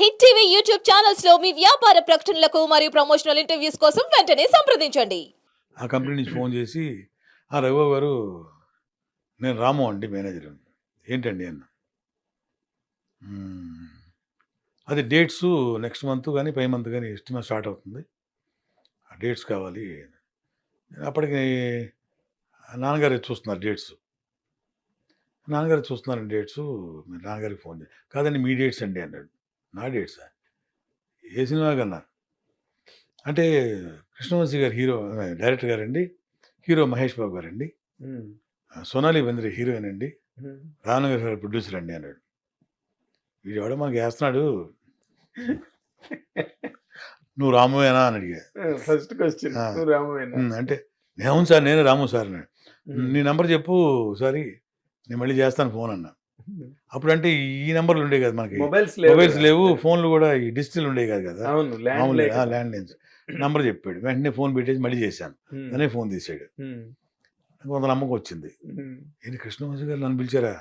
Hit TV YouTube ఛానల్స్లో మీ వ్యాపార ప్రకటనలకు మరియు ప్రమోషనల్ ఇంటర్వ్యూస్ కోసం వెంటనే సంప్రదించండి. ఆ కంపెనీ నుంచి ఫోన్ చేసి ఆ రఘుబాబు గారు నేను రాము అండి మేనేజర్ ఏంటండి అన్న? అది డేట్స్ నెక్స్ట్ మంత్ కానీ పై మంత్ కానీ ఎస్టిమేట్ స్టార్ట్ అవుతుంది. ఆ డేట్స్ కావాలి. అప్పటికి నాన్నగారు చూస్తున్నారు డేట్స్. నాన్నగారు చూస్తున్నారండి డేట్స్ మీరు నాన్నగారికి ఫోన్ చేసి కాదండి మీ డేట్స్ అండి అన్నాడు. నా డేట్సా ఏ సినిమా కన్నా అంటే కృష్ణవంశీ గారు హీరో డైరెక్టర్ గారండి. హీరో మహేష్ బాబు గారండి. సోనాలి బెంద్రే హీరోయిన్ అండి రానగర్ గారు ప్రొడ్యూసర్ అండి అన్నాడు. వీడు ఎవడో మనకి వేస్తున్నాడు. నువ్వు రామువేనా అని అడిగా. ఫస్ట్ క్వశ్చన్ ఆ. నువ్వు రామవేనా? "ఉమ్, అంటే అవును సార్ నేను రాము సార్ అన్నాడు. నీ నెంబర్ చెప్పు సారీ. నేను మళ్ళీ చేస్తాను ఫోన్ అన్నా. అప్పుడు అంటే ఈ నెంబర్లు ఉండేవి కదా మనకి. మొబైల్స్ మొబైల్స్ లేవు ఫోన్లు కూడా ఈ డిజిటల్ ఉండేవి కాదు కదా. అవును ల్యాండ్ లైన్స్. నంబర్ చెప్పాడు. వెంటనే ఫోన్ పెట్టేసి మళ్ళీ చేశాను. అనే ఫోన్ తీసాడు కొంత నమ్మకం వచ్చింది. ఏంటి కృష్ణవంశీ గారు నన్ను పిలిచారా?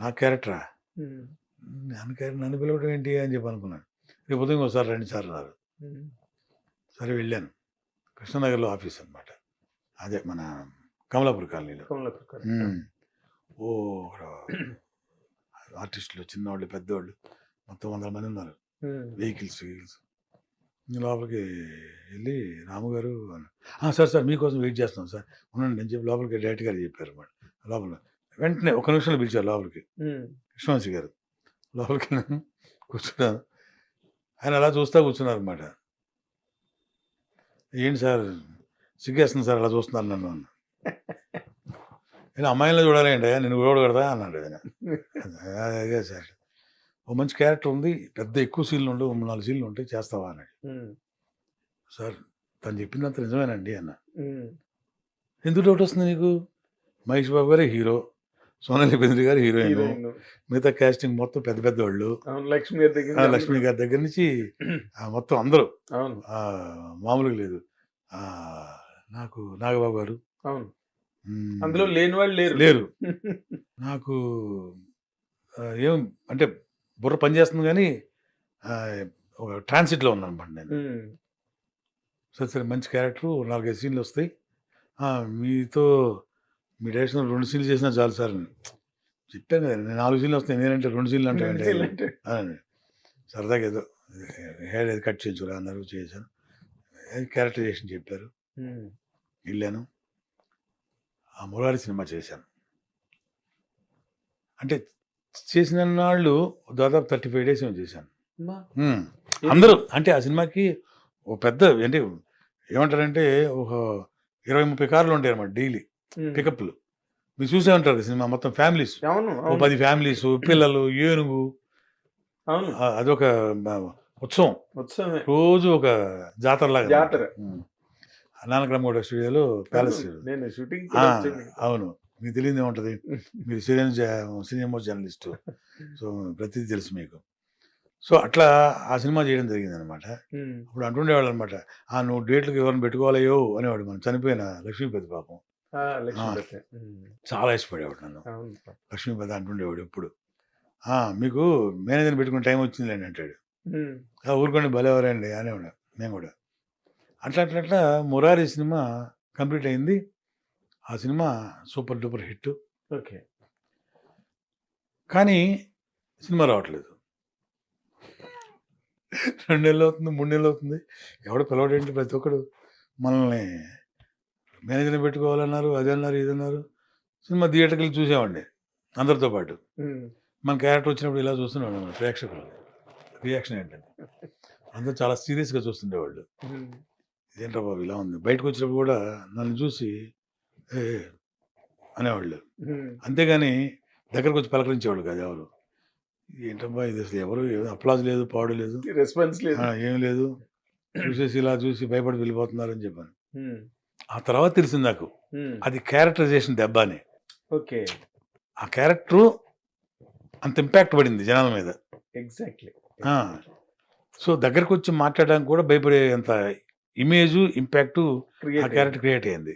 నా క్యారెక్టరా? నన్ను క్యారెక్టర్ నన్ను పిలవడం ఏంటి అని చెప్పి అనుకున్నాను. రేపు ఉదయం ఒకసారి రండి సార్ అన్నారు సరే వెళ్ళాను. కృష్ణనగర్లో ఆఫీస్ అన్నమాట. అదే మన కమలాపూర్ కాలనీలో. ఓ ఆర్టిస్టులు చిన్నవాళ్ళు పెద్దవాళ్ళు మొత్తం వందల మంది ఉన్నారు. Vehicles vehicles. లోపలికి వెళ్ళి రాముగారు అన్నారు. "ఆ, సార్ సార్ మీకోసం వెయిట్ చేస్తున్నాం సార్. ఉండండి నేను చెప్పి లోపలికి డైరెక్ట్ గారు చెప్పారు అన్నమాట లోపల వెంటనే ఒక నిమిషంలో పిలిచారు లోపలికి. కృష్ణవంశీ గారు లోపలికి కూర్చున్నాను ఆయన అలా చూస్తా కూర్చున్నారు అనమాట ఏంటి సార్? సిగ్గేస్తుంది సార్ అలా చూస్తున్నారు నన్ను అన్న. నేను అమ్మాయిలను చూడాలేంటి నేను చూడకూడదా అన్నాడు ఆయన. అదే సార్. ఓ మంచి క్యారెక్టర్ ఉంది పెద్ద ఎక్కువ సీన్లు ఉండవు మూడు నాలుగు సీన్లు ఉంటాయి చేస్తావా అన్నాడు. సార్ తను చెప్పిందంత నిజమేనండి అన్న. ఎందుకు డౌట్ వస్తుంది నీకు? మహేష్ బాబు గారే హీరో సోనాలి బెంద్రి గారు హీరోయిన్. మిగతా కాస్టింగ్ మొత్తం పెద్ద పెద్ద వాళ్ళు. లక్ష్మి గారి దగ్గర లక్ష్మి గారి దగ్గర నుంచి మొత్తం అందరూ. మామూలుగా లేదు. నాకు నాగబాబు గారు. అవును. అందులో లేని వాళ్ళు లేరు. లేరు. నాకు ఏం అంటే బుర్ర పనిచేస్తుంది కానీ ఒక ట్రాన్సిట్లో ఉన్నాను అనమాట నేను. సరే సరే మంచి క్యారెక్టర్ నాలుగైదు సీన్లు వస్తాయి. మీతో మీ డైరెక్షన్ రెండు సీన్లు చేసినా చాలు సార్ చెప్పాను కదా నేను నాలుగు సీన్లు వస్తాయి నేనంటే రెండు సీన్లు అంటే. సరదాగా ఏదో హెయిర్ ఏదో కట్ చేయించురా అన్నారు చేశాను. క్యారెక్టరైజేషన్ చెప్పారు. వెళ్ళాను. ఆ మురారి సినిమా చేశాను. అంటే చేసిన నాళ్ళు దాదాపు థర్టీ ఫైవ్ డేస్ చేశాను. అందరూ అంటే ఆ సినిమాకి ఒక పెద్ద అంటే ఏమంటారంటే ఒక ఇరవై ముప్పై కార్లు ఉంటాయి అన్నమాట డైలీ పికప్లు. మీరు చూసే ఉంటారు సినిమా మొత్తం ఫ్యామిలీస్. ఓ పది ఫ్యామిలీస్ పిల్లలు ఏనుగు. అదొక ఉత్సవం. రోజు ఒక జాతరలాగా జాతర. నానక్రమగూడ స్టూడియోలో ప్యాలెస్ నేను షూటింగ్ అవును. మీకు తెలియదు ఏముంటుంది మీరు సీరియల్ సినిమా జర్నలిస్ట్. సో ప్రతిదీ తెలుసు మీకు. సో అట్లా ఆ సినిమా చేయడం జరిగింది అనమాట అప్పుడు అంటుండేవాళ్ళు అనమాట ఆ నువ్వు డేట్లకు ఎవరిని పెట్టుకోవాలయో? అనేవాడు మనం చనిపోయిన లక్ష్మీపతి పాపం. చాలా ఇష్టపడేవాడు నన్ను. లక్ష్మీపతి అంటుండేవాడు ఎప్పుడు. "ఆ, మీకు మేనేజర్ పెట్టుకునే టైం వచ్చిందిలేండి అంటాడు. ఉమ్, "ఆ, ఊరుకోండి భలేవారండి అనేవాడు. మేము కూడా. అట్లా అట్లా అట్లా మురారి సినిమా కంప్లీట్ అయింది. ఆ cinema super duper hit okay. కానీ సినిమా రావట్లేదు. రెండు నెలలు అవుతుంది మూడు నెలలు అవుతుంది. ఎవడు పిలవడేంటి ప్రతి ఒక్కడు? మనల్ని మేనేజర్ని పెట్టుకోవాలన్నారు అది అన్నారు ఇది అన్నారు. సినిమా థియేటర్కి వెళ్ళి చూసామండి అందరితో పాటు. మన క్యారెక్టర్ వచ్చినప్పుడు ఇలా చూస్తున్నాడు మన ప్రేక్షకులు. రియాక్షన్ ఏంటంటే. అందరూ చాలా సీరియస్గా చూస్తుండేవాళ్ళు. ఇదేంట్రా బాబు ఇలా ఉంది? బయటకు వచ్చినప్పుడు కూడా నన్ను చూసి ఏ ఏ" అనేవాళ్ళు. అంతేగాని దగ్గరకు వచ్చి పలకరించేవాళ్ళు కాదు ఎవరు. ఏంటబ్బా ఇది అసలు ఎవరు? అప్లాజ్ లేదు పాడు లేదు. రెస్పాన్స్ లేదు. ఏం లేదు. చూసేసి ఇలా చూసి భయపడి వెళ్ళిపోతున్నారని చెప్పాను. ఆ తర్వాత తెలిసింది నాకు. అది క్యారెక్టరైజేషన్ దెబ్బ అని. ఓకే. ఆ క్యారెక్టరు అంత ఇంపాక్ట్ పడింది జనాల మీద. ఎగ్జాక్ట్లీ. సో దగ్గరకు వచ్చి మాట్లాడడానికి కూడా భయపడే అంత ఇమేజ్ ఇంపాక్ట్ ఆ క్యారెక్టర్ క్రియేట్ అయింది.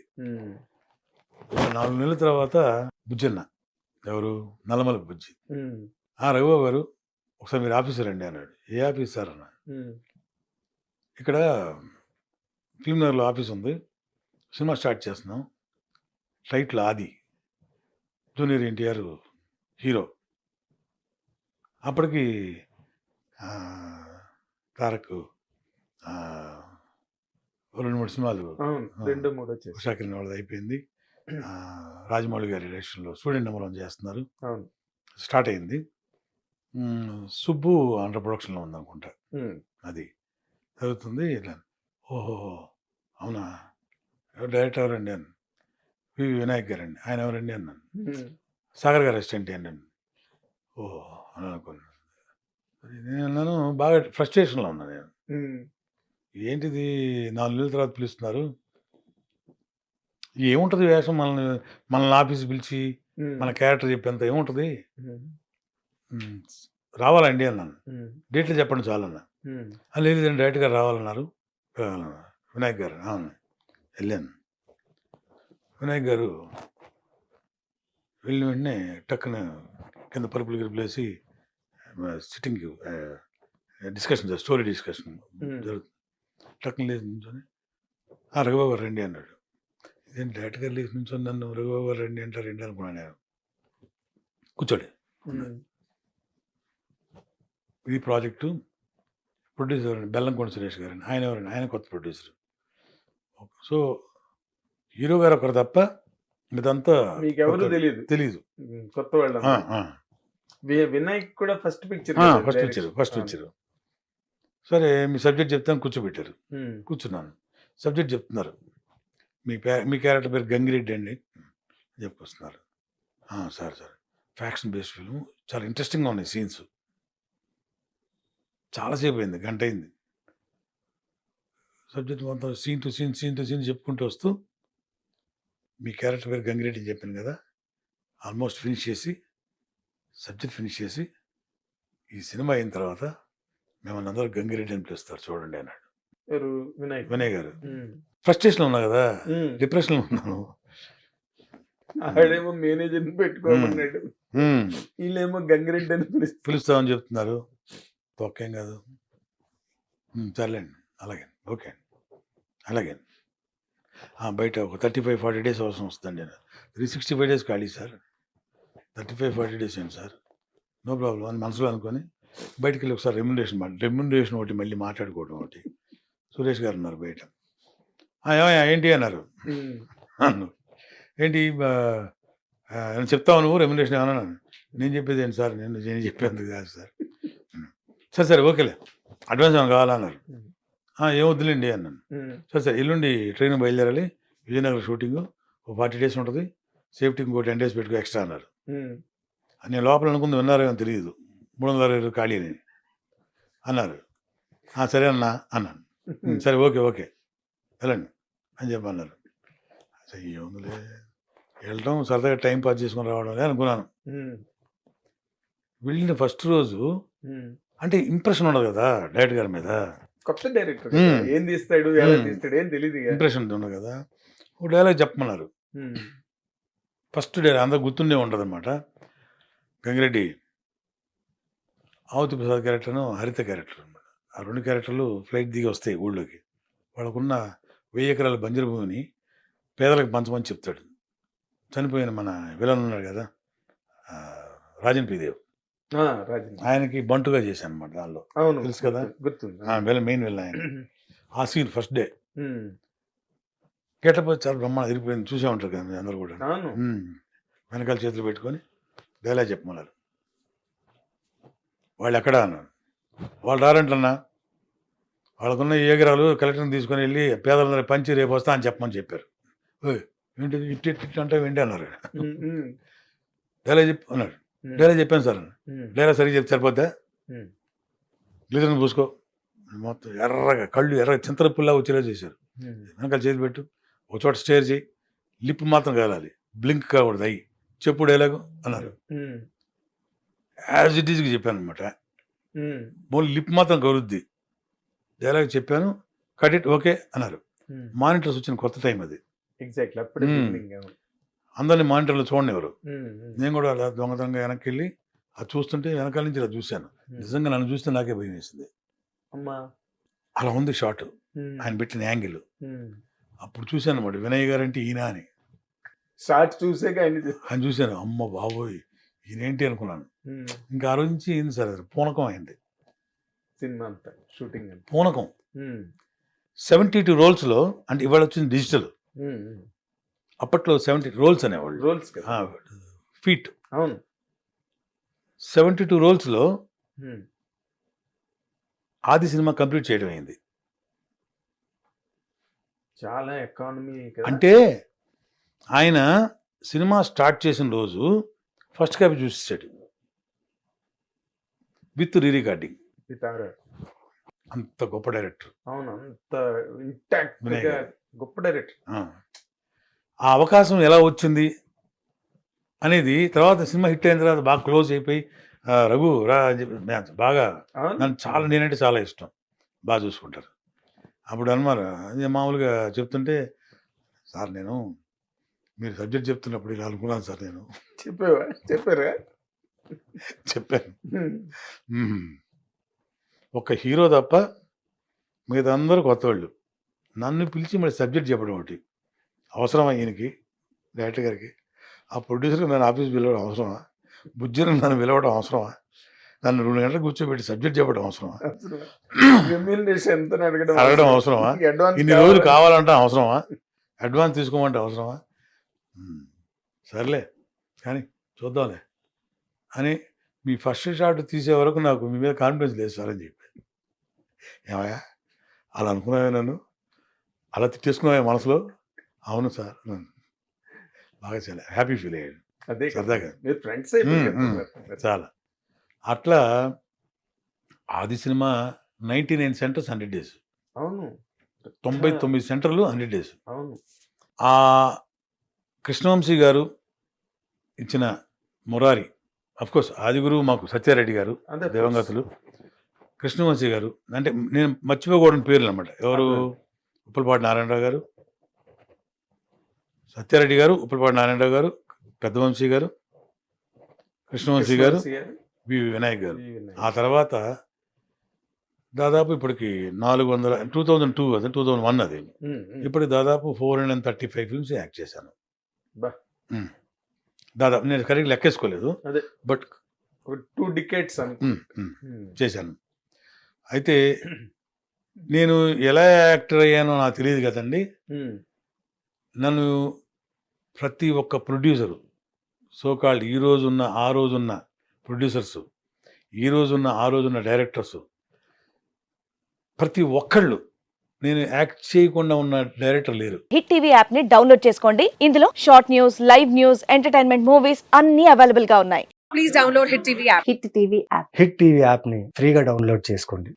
నాలుగు నెలల తర్వాత బుజ్జన్న ఎవరు? నల్లమల బుజ్జి. ఆ రఘుబాబు గారు ఒకసారి మీరు ఆఫీసర్ అండి అన్నాడు. ఏ ఆఫీస్ సార్ అన్న ఉమ్, ఇక్కడ ఫిల్మ్ నగర్లో ఆఫీస్ ఉంది. సినిమా స్టార్ట్ చేస్తున్నాం. Title Aadi. Junior NTR hero. అప్పటికి తారక్ రెండు మూడు సినిమాలు. రెండు మూడు వచ్చేసి ఉషాకిరణ్ వాళ్ళది అయిపోయింది. రాజమౌళి గారి డైరెక్షన్లో స్టూడెంట్ నెంబర్ వన్ చేస్తున్నారు. స్టార్ట్ అయింది. సుబ్బు అండర్ ప్రొడక్షన్లో ఉందనుకుంటా. అది జరుగుతుంది ఇట్లా ఓహో అవునా? డైరెక్టర్ ఎవరండి అని. వివి వినాయక్ గారండి. ఆయన ఎవరండి అన్నాను సాగర్ గారు అసిస్టెంట్ ఏంటి అని. ఓహో అని అనుకున్నాను. నేను అన్నాను బాగా ఫ్రస్ట్రేషన్లో ఉన్నాను నేను. ఏంటిది? నాలుగు నెలల తర్వాత పిలుస్తున్నారు. ఏముంటుంది వేషం మనల్ని మనల్ని ఆఫీస్ పిలిచి మన క్యారెక్టర్ చెప్పేంత ఏముంటుంది? రావాలండి అన్నాను. డేట్లు చెప్పండి చాలన్నా ఉమ్, "ఆ, లేదు లేదండి డైరెక్ట్గా రావాలన్నారు. వినాయక్ గారు అవును వెళ్ళాను. వినాయక్ గారు వెళ్ళిన వెంటనే టక్కున కింద పరుపులు గిరుపులేసి సిట్టింగ్ డిస్కషన్ స్టోరీ డిస్కషన్. జరుగుతుంది. టక్కున లేచి నుంచొని. "ఆ, రఘుబాబు రండి అన్నాడు. ఇదేం డైరెక్ట్గా లేచి నుంచొని నన్ను రఘుబాబు రండి అంటారు రండి అనుకున్నాను నేను. కూర్చోండి. ఈ ప్రాజెక్టు ప్రొడ్యూసర్ బెల్లంకొండ సురేష్ గారండి. ఆయన ఎవరండి? ఆయన కొత్త ప్రొడ్యూసర్. సో హీరో గారు ఒకరు తప్ప ఇదంతా ఎవరు తెలియదు తెలీదు. ఉమ్, కొత్త వాళ్ళు వినాయక్ కూడా ఫస్ట్ పిక్చర్ ఫస్ట్ వచ్చారు ఫస్ట్ వచ్చారు సరే మీ సబ్జెక్ట్ చెప్తాను కూర్చోబెట్టారు. కూర్చున్నాను. సబ్జెక్ట్ చెప్తున్నారు. మీ మీ క్యారెక్టర్ పేరు గంగిరెడ్డి అండి. చెప్పుకొస్తున్నారు "ఆ, sir sir. Faction based film చాలా ఇంట్రెస్టింగ్గా ఉన్నాయి సీన్స్ చాలాసేపు అయింది గంట అయింది. సబ్జెక్ట్ మొత్తం scene to scene scene to scene చెప్పుకుంటూ వస్తూ మీ క్యారెక్టర్ పేరు గంగిరెడ్డి అని చెప్పాను కదా ఆల్మోస్ట్ ఫినిష్ చేసి సబ్జెక్ట్ ఫినిష్ చేసి ఈ సినిమా అయిన తర్వాత మిమ్మల్ని అందరూ గంగిరెడ్డి అని పిలుస్తారు చూడండి అన్నాడు. వినాయక్. వినయ్ గారు. ఉమ్, ఫ్రస్ట్రేషన్లో ఉన్నా కదా? ఉమ్. డిప్రెషన్లో ఉన్నాను. ఆడేమో మేనేజర్ పెట్టుకోమన్నాడు. వీళ్ళేమో గంగిరెడ్డి అని పిలుస్తామని చెప్తున్నారు. తొక్కేం కాదు. సర్లేండి. అలాగే ఓకే. అండి అలాగే బయట ఒక థర్టీ ఫైవ్ ఫార్టీ డేస్ అవసరం వస్తుందండి. త్రీ సిక్స్టీ ఫైవ్ డేస్ ఖాళీ sir. Thirty five forty days ఏంటి సార్? నో ప్రాబ్లం అని మనసులో అనుకొని బయటికి వెళ్ళి ఒకసారి రెమ్యునరేషన్ మాట రెమ్యునరేషన్ ఒకటి మళ్ళీ మాట్లాడుకోవడం ఒకటి. సురేష్ గారు ఉన్నారు బయట. "ఆ, ఏమయ్యా ఏంటి? అన్నారు. ఏంటి చెప్తావు నువ్వు? రెమ్యునేషన్ ఏమన్నా. నేను చెప్పేది ఏంటి సార్? నేను నేను చెప్పేందుకు కాదు సార్. సరే సరే ఓకేలే. అడ్వాన్స్ ఏమైనా కావాలన్నారు "ఆ, ఏం వద్దులేండి అన్నాను. సరే సరే ఎల్లుండి ట్రైన్ బయలుదేరాలి. విజయనగరం షూటింగ్. ఒక ఫార్టీ డేస్ ఉంటుంది. సేఫ్టీ ఇంకో టెన్ డేస్ పెట్టుకో ఎక్స్ట్రా అన్నారు. నేను లోపల అనుకుంది విన్నారేమో తెలియదు. మూడు వందల అరవై ఐదు ఖాళీ అని అన్నారు. "ఆ, సరే అన్నా అన్నాను. "ఉమ్, సరే ఓకే ఓకే. వెళ్ళండి. అని చెప్పి అన్నారు అసలు ఏముందిలే. వెళ్ళటం సరదాగా టైం పాస్ చేసుకొని రావడం అనుకున్నాను. వెళ్ళిన ఫస్ట్ రోజు. అంటే ఇంప్రెషన్ ఉండదు కదా డైరెక్టర్ గారి మీద. కొత్త డైరెక్టర్. ఏం తీస్తాడు ఎలా ఉమ్. తీస్తాడు ఏం తెలియదు. ఇంప్రెషన్ ఉండదు కదా. ఒక డైలాగ్ చెప్పమన్నారు. ఫస్ట్ డైలాగ్ అందరు గుర్తుండే ఉంటుంది అనమాట గంగిరెడ్డి ఆవుతి ప్రసాద్ క్యారెక్టర్ను హరిత క్యారెక్టర్ అనమాట ఆ రెండు క్యారెక్టర్లు ఫ్లైట్ దిగి వస్తాయి ఊళ్ళోకి. వాళ్ళకున్న వెయ్యి ఎకరాల బంజరు భూమిని పేదలకు పంచమని చెప్తాడు. చనిపోయిన మన విలన్ ఉన్నాడు కదా రాజన్ పీదేవ్ ఆయనకి బంటుగా చేశాను అనమాట దానిలో. అవును తెలుసు కదా? గుర్తుంది విలన్ మెయిన్ విలన్ ఆయన. ఆ సీన్ ఫస్ట్ డే. గెటప్ చాలా బ్రహ్మాండ తిరిగిపోయింది చూసే ఉంటారు కదా అందరూ కూడా. వెనకాల చేతులు పెట్టుకొని డైలాగ్ చెప్పమన్నారు. వాళ్ళు ఎక్కడ అన్నారు. వాళ్ళు రారంటన్నా? వాళ్ళకున్న ఏగరాలు కలెక్టర్ని తీసుకొని వెళ్ళి పేదలందరూ పంచి రేపు వస్తా అని చెప్పమని చెప్పారు. ఏంటిది? ఇట్టి ఇట్టి అంటే ఏంటి అన్నారు. డైలాగ్ చెప్పు అన్నారు ఉమ్, డైలాగ్ చెప్పాను సార్ డైలాగ్ సరిగ్గా చెప్తే సరిపోద్దా. గ్లిజర్ని పూసుకో. మొత్తం ఎర్రగా కళ్ళు ఎర్రగా చింతల పుల్లా వచ్చేలా చేశారు. వెనకాల చేతి పెట్టు. ఒక చోట స్టేర్ చేయి. లిప్ మాత్రం కాలాలి. బ్లింక్ కాకూడదు. అయ్యి. చెప్పు డైలాగు అన్నారు. యాజ్ ఇట్ ఈజ్కి చెప్పాను అనమాట ఓన్లీ లిప్ మాత్రం కలుద్ది డైలాగ్ చెప్పాను కట్ ఇట్ ఓకే అన్నారు. మానిటర్స్ వచ్చిన కొత్త టైం అది. అందరినీ మానిటర్లు చూడనివ్వరు ఉమ్, ఉమ్, నేను కూడా అలా దొంగతనంగా వెనక్కి వెళ్ళి అది చూస్తుంటే వెనకాల నుంచి ఇలా చూశాను. నిజంగా నన్ను చూస్తే నాకే భయం వేసింది. అమ్మా. అలా ఉంది షాట్ ఉమ్, ఆయన పెట్టిన యాంగిల్. అప్పుడు చూశాను అన్నమాట వినయ్ గారు అంటే ఈయన అని. షార్ట్ చూసాక ఆయన చూ- ఆయన చూశాను అమ్మ బాబోయ్. ఈయనేంటి అనుకున్నాను. ఇంకా ఆ రోజు నుంచి ఏంది సార్ అది? పూనకం అయింది. సినిమా అంతా షూటింగ్ పూనకం. సెవెంటీ టూ రోల్స్లో అంటే ఇవాళ వచ్చింది డిజిటల్. అప్పట్లో సెవెంటీ రోల్స్ అనేవాళ్ళు. Rolls feet. అవును. సెవెంటీ టూ రోల్స్లో ఆది సినిమా కంప్లీట్ చేయడం అయింది. చాలా ఎకానమీ అంటే ఆయన సినిమా స్టార్ట్ చేసిన రోజు ఫస్ట్ కాపీ చూసేసాడు. విత్ రీ రికార్డింగ్ అంత గొప్ప డైరెక్టర్. అవును అంత ఇంటాక్ట్. గొప్ప డైరెక్టర్. ఆ. అవకాశం ఎలా వచ్చింది అనేది తర్వాత సినిమా హిట్ అయిన తర్వాత బాగా క్లోజ్ అయిపోయి రఘు రా అని చెప్పి నేను బాగా నన్ను చాలా నేనంటే చాలా ఇష్టం. బాగా చూసుకుంటారు. అప్పుడు అన్నమాట అదే మామూలుగా చెప్తుంటే సార్ నేను మీరు సబ్జెక్ట్ చెప్తున్నప్పుడు ఇలా అనుకున్నాను సార్ నేను. చెప్పావా? చెప్పారా? చెప్పాను. ఒక హీరో తప్ప మిగతా అందరూ కొత్త వాళ్ళు నన్ను పిలిచి మరి సబ్జెక్ట్ చెప్పడం ఒకటి. అవసరమా ఈయనకి డైరెక్టర్ గారికి? ఆ ప్రొడ్యూసర్కి నన్ను ఆఫీస్ పిలవడం అవసరమా? బుజ్జిని నన్ను పిలవడం అవసరమా? నన్ను రెండు గంటలకు కూర్చోబెట్టి సబ్జెక్ట్ చెప్పడం అవసరమా? అడగడం అవసరమా? ఇన్ని రోజులు కావాలంటే అవసరమా? అడ్వాన్స్ తీసుకోమంటే అవసరమా. సర్లే కానీ చూద్దాంలే అని మీ ఫస్ట్ షాట్ తీసే వరకు నాకు మీ మీద కాన్ఫిడెన్స్ లేదు సార్ అని చెప్పి ఏమయ్యా అలా అనుకున్నావే నన్ను? అలా తిట్టేసుకున్నావే మనసులో? అవును సార్. బాగా చాలా హ్యాపీ ఫీల్ అయ్యాడు. అదే. సరదాగా. మీరు ఫ్రెండ్స్ చాలా. అట్లా Aadi cinema ninety nine centres hundred days. అవును. తొంభై తొమ్మిది సెంటర్లు హండ్రెడ్ డేస్. అవును. ఆ కృష్ణవంశీ గారు ఇచ్చిన మురారి కోర్స్ ఆదిగురు మాకు సత్యారెడ్డి గారు దివంగతులు కృష్ణవంశీ గారు అంటే నేను మర్చిపోకూడని పేర్లు అనమాట ఎవరు. ఉప్పలపాటి నారాయణరావు గారు సత్యారెడ్డి గారు ఉప్పలపాటి నారాయణరావు గారు పెద్దవంశీ గారు కృష్ణవంశీ గారు వి వినాయక్ గారు. ఆ తర్వాత దాదాపు ఇప్పటికి నాలుగు వందల టూ థౌజండ్ టూ అది టూ థౌజండ్ వన్ అది. ఇప్పుడు దాదాపు four hundred and thirty five films act చేశాను. దాదాపు నేను కరెక్ట్ లెక్కేసుకోలేదు. అదే. బట్ ఒక టూ డికేట్స్ అని. చేశాను. అయితే నేను ఎలా యాక్టర్ అయ్యానో నాకు తెలియదు కదండి. నన్ను ప్రతి ఒక్క ప్రొడ్యూసరు సోకాల్డ్ ఈ రోజున్న ఆ రోజున్న ప్రొడ్యూసర్స్ ఈ రోజున్న ఆ రోజున్న డైరెక్టర్స్ ప్రతి ఒక్కళ్ళు నేను యాక్ట్ చేయకుండా ఉన్న డైరెక్టర్ లేరు. హిట్ టీవీ యాప్ని డౌన్లోడ్ చేసుకోండి. ఇందులో short news live news entertainment movies అన్ని అవైలబుల్గా ఉన్నాయి. please download Hit TV app. Hit TV app. Hit TV యాప్ని ఫ్రీగా డౌన్లోడ్ చేసుకోండి.